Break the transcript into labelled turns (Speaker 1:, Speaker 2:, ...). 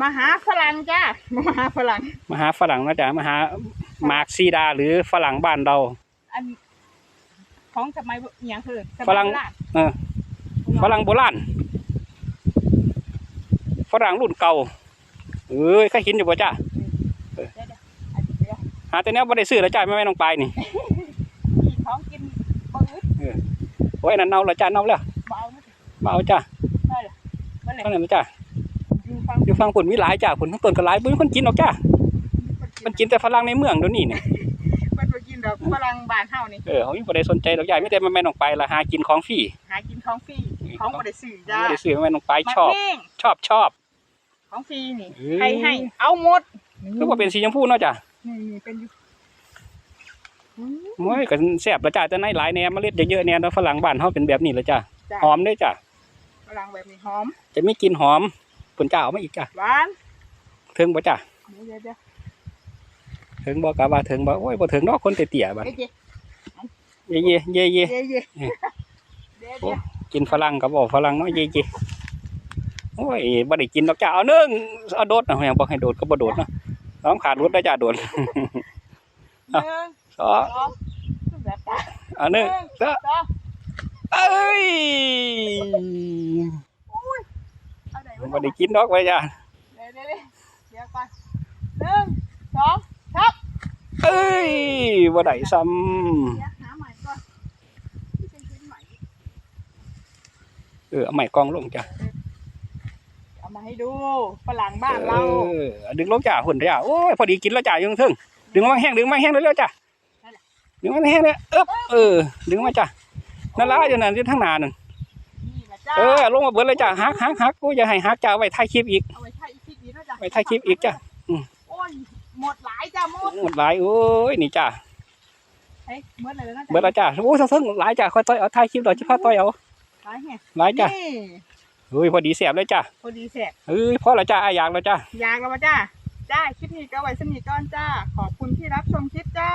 Speaker 1: มาหาฝรั่งจ้ามาหาฝรั่ง
Speaker 2: มาหาฝรั่งนะจ๊ะมาหาหมากซีดา หรือฝรั่งบ้านเรา
Speaker 1: อันของสมัยอหย่างคือสมัย
Speaker 2: ฝรั่ง
Speaker 1: โบาณ
Speaker 2: เออฝรั่งโบราณฝรั่งรุ่นเก่าเอ้ยเคยเห็นอยู่บ่จ้ะ
Speaker 1: เดี๋ยวเดี๋ยวอันนี้เดี๋ยว
Speaker 2: หาแต่เนี้ยบ่ได้ซื้อแล้วจ้ะแม่แม่น้องปลายนี่
Speaker 1: มีของกินบ่อึด
Speaker 2: โอ้ยนั่นเน่าแล้วจ้ะเน่าแล้ว
Speaker 1: บ่เอามา
Speaker 2: มาเอาจ้ะ
Speaker 1: ได้เลยมาเลย
Speaker 2: เท่านั้นนะจ้ะ
Speaker 1: อยู่ฟัง
Speaker 2: อยู่ฟังผลมีหลายจ้ะผลทั้งต้นก็หลายบ่มีคนกินหรอกจ้ะมันกินแต่ฝรั่งในเมืองเดี๋ยวนี้เนี่ย
Speaker 1: มันบ่กินดอกฝรั่งบ้านเฮานี่
Speaker 2: เออเขาบ่ได้สนใจดอกจ้ะมีแต่แม่แม่น้องปลายละหากินของฟรี
Speaker 1: หากินของฟรีของบ่ได้ซื้อจ้า
Speaker 2: บ่ได้ซื้อแม่แม่น้องปลาย
Speaker 1: มา
Speaker 2: ชอบ
Speaker 1: แห้ง
Speaker 2: ชอบชอบ
Speaker 1: ของฟรีนี่
Speaker 2: เอ้ย
Speaker 1: ใครให้ เอาหมด
Speaker 2: คือว่าเป็นสีชมพูเนาะจ้ะ
Speaker 1: นี่นี่เป็นอยู่อืม
Speaker 2: โอ้ยก็แซ่บละจ้ะแต่ในหลายแหนมเมล็ดเยอะๆแหนเนาะฝรั่งบ้านเฮาเป็นแบบนี้ละจ้ะ
Speaker 1: จ้า
Speaker 2: หอมเด้อจ้ะ
Speaker 1: ฝรั่งแบบนี้หอม
Speaker 2: จะมีกลิ่นหอม ผลจ้าเอามาอีกจ้ะ
Speaker 1: หวาน
Speaker 2: ถึงบ่จ้ะ
Speaker 1: เดี๋ยวเดี๋ยวเดี๋ยว
Speaker 2: ถึงบ่กะว่าถึงบ่โอ้ยบ่ถึงเนาะคนเตี้ยๆบัด
Speaker 1: เอ๊ะ
Speaker 2: เย่เย่เย่เย่
Speaker 1: เย่เย่เย่เดี๋ยวเดี๋ยว
Speaker 2: กินฝรั่งกับบ่ฝรั่งเนาะเย่เย่โอ้ยบ่ได้กินดอกจ้ะเอาหนึงเอาโดดเอาหยังบ่ให้โดดก็บ่โดดเนาะน้องขาดรถได้จ้ะโดด
Speaker 1: หนึ่ง
Speaker 2: สอง
Speaker 1: สองแบบนี้
Speaker 2: เอาหนึ่งสอง
Speaker 1: สอง
Speaker 2: เอ้ย
Speaker 1: เอาไหน
Speaker 2: บ่ได้กินดอกไว้จ้ะ
Speaker 1: เดี๋ยวเดี๋ยวเดี๋ยวเดี๋ยวก่อนหนึ่งสองสาม
Speaker 2: เอ้ยบ่ได้ซ้ำ
Speaker 1: เดี๋ยวหาใหม่ก่อนที่เป็นชิ้นใหม่
Speaker 2: เออเอาไม้กองลงจ้ะ
Speaker 1: เอามาให้ดูฝรั่งบ้านเรา
Speaker 2: เออดึงลงจ้ะหุ่นจ้ะโอ้ยพอดีกินแล้วจ้ะอยังถึงดึงมาแห้งดึงมาแห้งเร็วๆจ้ะดึงมาแห้งเลยอึ๊บเออ ดึงมาจ้ะนั่นละอยู่นั่นอยู่ทางหน้านั่น
Speaker 1: นี่แหละจ้า
Speaker 2: เออลงมาเบิดเลยจ้ะฮักฮักฮักโอ้ยอย่าให้ฮักจ้ะไว้ถ่ายคลิปอีก
Speaker 1: เอาไว้ใช้อีกทีนี้ด้วยจ้ะ
Speaker 2: ไว้ถ่ายคลิปอีกจ้ะ
Speaker 1: โอ้ยหมดหลายจ้าหมด
Speaker 2: หมดหลายโอ้ยนี่จ้ะ
Speaker 1: เฮ้ยหมดเลยนะจ๊ะ
Speaker 2: เบิดแล้วจ้ะโอ้ยทั้งหลายจ้ะค่อยต่อยเอาถ่ายคลิปดอกจิพาต่อยเอา
Speaker 1: หลายแฮะ
Speaker 2: หลายจ้ะ
Speaker 1: นี่
Speaker 2: เฮ้ยพอดีแสบเลยจ้ะ
Speaker 1: พอดีแสก
Speaker 2: เฮ้ยพอแล้วจ้ะอะอยากแล้วจ้ะ
Speaker 1: อยากแล้วมาจ้าจ้าคลิปนี้ก็ไว้สนิทก่อนจ้าขอบคุณที่รับชมคลิปจ้า